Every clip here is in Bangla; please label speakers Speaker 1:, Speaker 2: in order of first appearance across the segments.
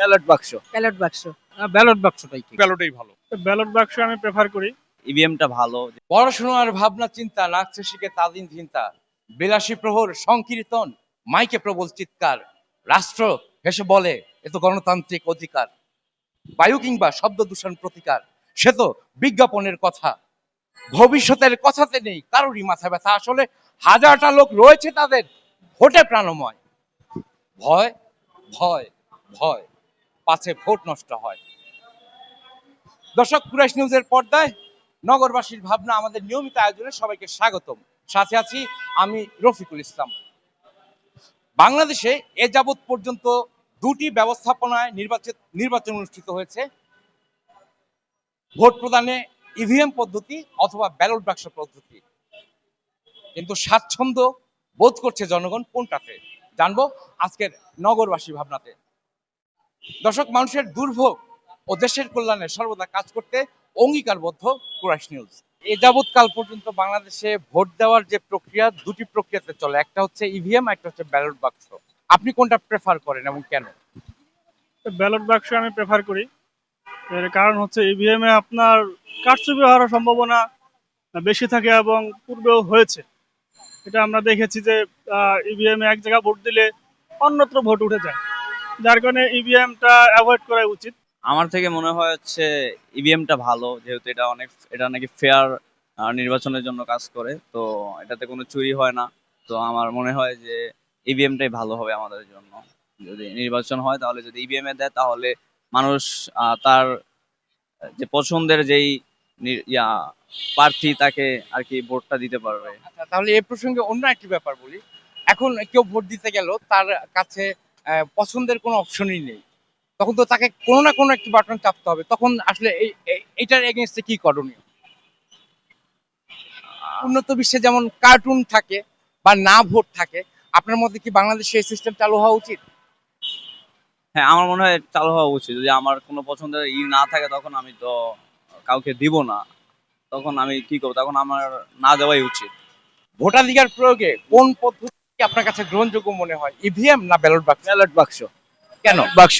Speaker 1: ব্যালট বাক্স।
Speaker 2: ব্যালট বাক্স।
Speaker 1: ব্যালট বাক্সটাই ঠিক।
Speaker 3: ব্যালটেই ভালো।
Speaker 4: ব্যালট বাক্স আমি প্রেফার করি।
Speaker 5: ইভিএমটা ভালো।
Speaker 1: পড়াশোনার ভাবনা চিন্তা নাচছে শিখে তাদিন চিন্তা বিলাসী প্রহর সংকীর্তন মাইকে প্রবল চিৎকার। রাষ্ট্র হেসে বলে এ তো গণতান্ত্রিক অধিকার। বায়ু কিংবা শব্দ দূষণ প্রতিকার সে তো বিজ্ঞাপনের কথা। ভবিষ্যতের কথাতে নেই কারোরই মাথা ব্যথা। আসলে হাজারটা লোক রয়েছে তাদের ভোটে প্রাণময়। ভয় ভয় ভয়। পাছে ভোট নষ্ট হয়। দর্শক, কুরাইশ নিউজের পর্দায় নগরবাসীর ভাবনা আমাদের নিয়মিত আয়োজনে সবাইকে স্বাগতম। সাথে আছি আমি রফিকুল ইসলাম। বাংলাদেশে এ যাবৎ পর্যন্ত দুটি ব্যবস্থাপনায় নির্বাচন নির্বাচন অনুষ্ঠিত হয়েছে। ভোট প্রদানে ইভিএম পদ্ধতি অথবা ব্যালট বাক্স পদ্ধতি। কিন্তু স্বাচ্ছন্দ্য বোধ করছে জনগণ কোনটাতে? জানব আজকের নগরবাসী ভাবনাতে। দর্শক, মানুষের দুর্ভোগ ও দেশের কল্যাণে সর্বদা কাজ করতে অঙ্গীকারবদ্ধ কুরাইশ নিউজ। এ যাবৎকাল পর্যন্ত বাংলাদেশে ভোট দেওয়ার যে প্রক্রিয়া, দুটি প্রক্রিয়াতে চলে। একটা হচ্ছে ইভিএম একটা হচ্ছে ব্যালট বাক্স আপনি কোনটা প্রেফার করেন এবং কেন?
Speaker 4: ব্যালট বাক্স আমি প্রেফার করি। এর কারণ হচ্ছে ইভিএম এ আপনার কারচুপি হওয়ার সম্ভাবনা বেশি থাকে এবং পূর্বেও হয়েছে। এটা আমরা দেখেছি যে ইভিএম এ এক জায়গায় ভোট দিলে অন্যত্র ভোট উঠে যায়। যার কারণে ইভিএমটা অ্যাভয়েড করা উচিত।
Speaker 5: আমার থেকে মনে হয় হচ্ছে ইভিএমটা ভালো যেহেতু এটা অনেক এটা নাকি ফেয়ার নির্বাচনের জন্য কাজ করে তো এটাতে কোনো চুরি হয় না। তো আমার মনে হয় যে ইভিএমটাই ভালো হবে আমাদের জন্য। যদি নির্বাচন হয় তাহলে যদি ইভিএম এ দেয় তাহলে মানুষ আহ, তার যে পছন্দের যেই ইয়া প্রার্থী তাকে আর কি ভোটটা দিতে পারবে।
Speaker 1: আচ্ছা তাহলে এই প্রসঙ্গে অন্য একটি ব্যাপার বলি। এখন কেউ ভোট দিতে গেল তার কাছে পছন্দের কোনো অপশনই নেই। তখন তো তাকে কোনো না কোনো একটি বাটন চাপতে হবে। তখন আসলে এই এই- এইটার এগেনস্টে কি করণীয়? উন্নত বিশ্বে যেমন কার্টুন থাকে বা না ভোট থাকে আপনার মধ্যে কি বাংলাদেশে এই সিস্টেম চালু হওয়া উচিত?
Speaker 5: হ্যাঁ আমার মনে হয় চালু হওয়া উচিত। যদি আমার কোনো পছন্দের ই না থাকে তখন আমি তো কাউকে দিব না। তখন আমি কি করব? তখন আমার না দেওয়াই উচিত।
Speaker 1: ভোটাধিকার প্রয়োগে কোন পদ্ধতি আপনার কাছে গ্রহণযোগ্য মনে হয়? ইভিএম না ব্যালট বাক্স
Speaker 6: ব্যালট বাক্স
Speaker 1: কেন?
Speaker 6: বাক্স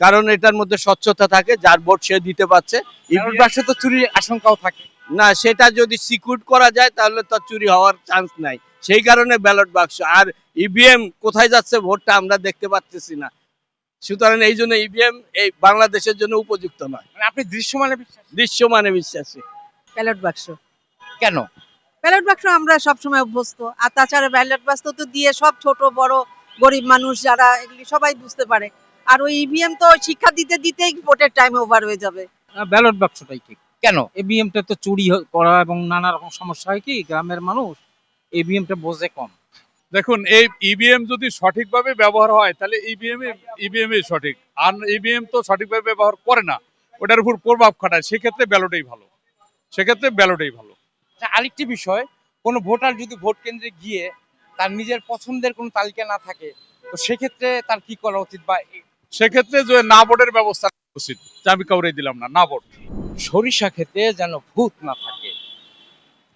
Speaker 6: কারণ এটার মধ্যে স্বচ্ছতা থাকে যার ভোট সে দিতে পারছে।
Speaker 1: ব্যালট বাক্সে তো চুরির আশঙ্কাও থাকে।
Speaker 6: না সেটা যদি সিকিউর করা যায় তাহলে তো চুরি হওয়ার চান্স নাই। সেই কারণে ব্যালট বাক্স আর ইভিএম কোথায় যাচ্ছে ভোটটা আমরা দেখতে পাচ্ছি না। সুতরাং এই জন্য ইভিএম এই বাংলাদেশের জন্য উপযুক্ত নয়।
Speaker 1: মানে আপনি দৃশ্যমানে বিশ্বাস?
Speaker 6: দৃশ্যমানে বিশ্বাসী।
Speaker 2: ব্যালট বাক্স
Speaker 1: কেন?
Speaker 2: ব্যালট বাক্স আমরা সবসময় অভ্যস্ত। আর তাছাড়া ব্যালট বাক্স তো দিয়ে সব ছোট বড় গরিব মানুষ যারা এগুলি সবাই বুঝতে পারে। আর ওই ইভিএম তো শিক্ষা দিতে দিতেই ভোটের টাইম ওভার হয়ে যাবে।
Speaker 7: ব্যালট বাক্সটাই ঠিক।
Speaker 1: কেন?
Speaker 7: এবিএমটা তো চুরি করা এবং নানা রকম সমস্যা হয় কি গ্রামের মানুষ এবিএমটা বোঝে কম।
Speaker 3: দেখুন এই ইভিএম যদি সঠিকভাবে ব্যবহার হয় তাহলে ইভিএম ইভিএম এ সঠিক। আর ইভিএম তো সঠিকভাবে ব্যবহার করে না ওটার উপর প্রভাব খাটায় সেক্ষেত্রে ব্যালটেই ভালো। সেক্ষেত্রে ব্যালটেই ভালো।
Speaker 1: আরেকটি বিষয় কোন ভোটার যদি ভোট কেন্দ্রে গিয়ে তার নিজের পছন্দের কোনো তালিকা না থাকে তো সেক্ষেত্রে তার কি করা উচিত বা
Speaker 3: সেক্ষেত্রে যে না ভোটের ব্যবস্থা উচিত আমি কাউরে দিলাম না না ভোট।
Speaker 1: সরিষা খেতে যেন ভূত না থাকে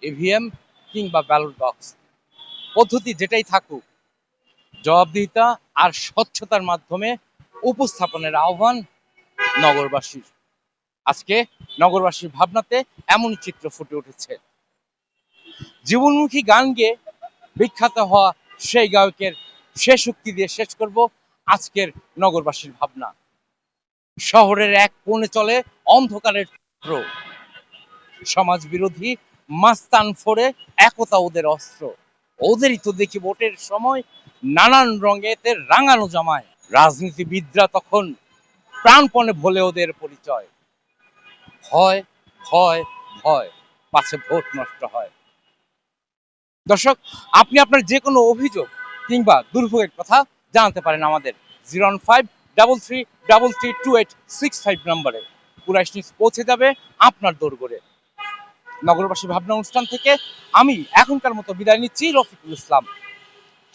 Speaker 1: ইভিএম কিংবা ব্যালট বক্স পদ্ধতি যেটাই থাকুক জবাবদিহিতা আর স্বচ্ছতার মাধ্যমে উপস্থাপনের আহ্বান নগরবাসীর। আজকে নগরবাসীর ভাবনাতে এমন চিত্র ফুটে উঠেছে। জীবনমুখী গান গেয়ে বিখ্যাত হওয়া সেই গায়কের শেষ উক্তি দিয়ে শেষ করব আজকের নগরবাসীর ভাবনা। শহরের এক কোণে চলে অন্ধকারের চক্র সমাজ বিরোধী মাস্তান ফোরে একতা ওদের অস্ত্র। ওদেরই তো দেখি ভোটের সময় নানান রঙেতে রাঙানো জামায়। রাজনীতিবিদরা তখন প্রাণপণে ভোলে ওদের পরিচয়। ভয় ভয় ভয়, পাছে ভোট নষ্ট হয়। দর্শক, আপনি আপনার যে কোনো অভিযোগ কিংবা দুর্ভোগের কথা জানাতে পারেন আমাদের zero five, double three double three, two eight, six five নম্বরে। কুরাইশ নিউজ পৌঁছে যাবে আপনার দোরগোড়ে। নগরবাসী ভাবনা অনুষ্ঠান থেকে আমি এখনকার মতো বিদায় নিচ্ছি রফিকুল ইসলাম।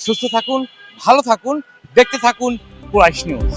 Speaker 1: সুস্থ থাকুন, ভালো থাকুন, দেখতে থাকুন কুরাইশ নিউজ।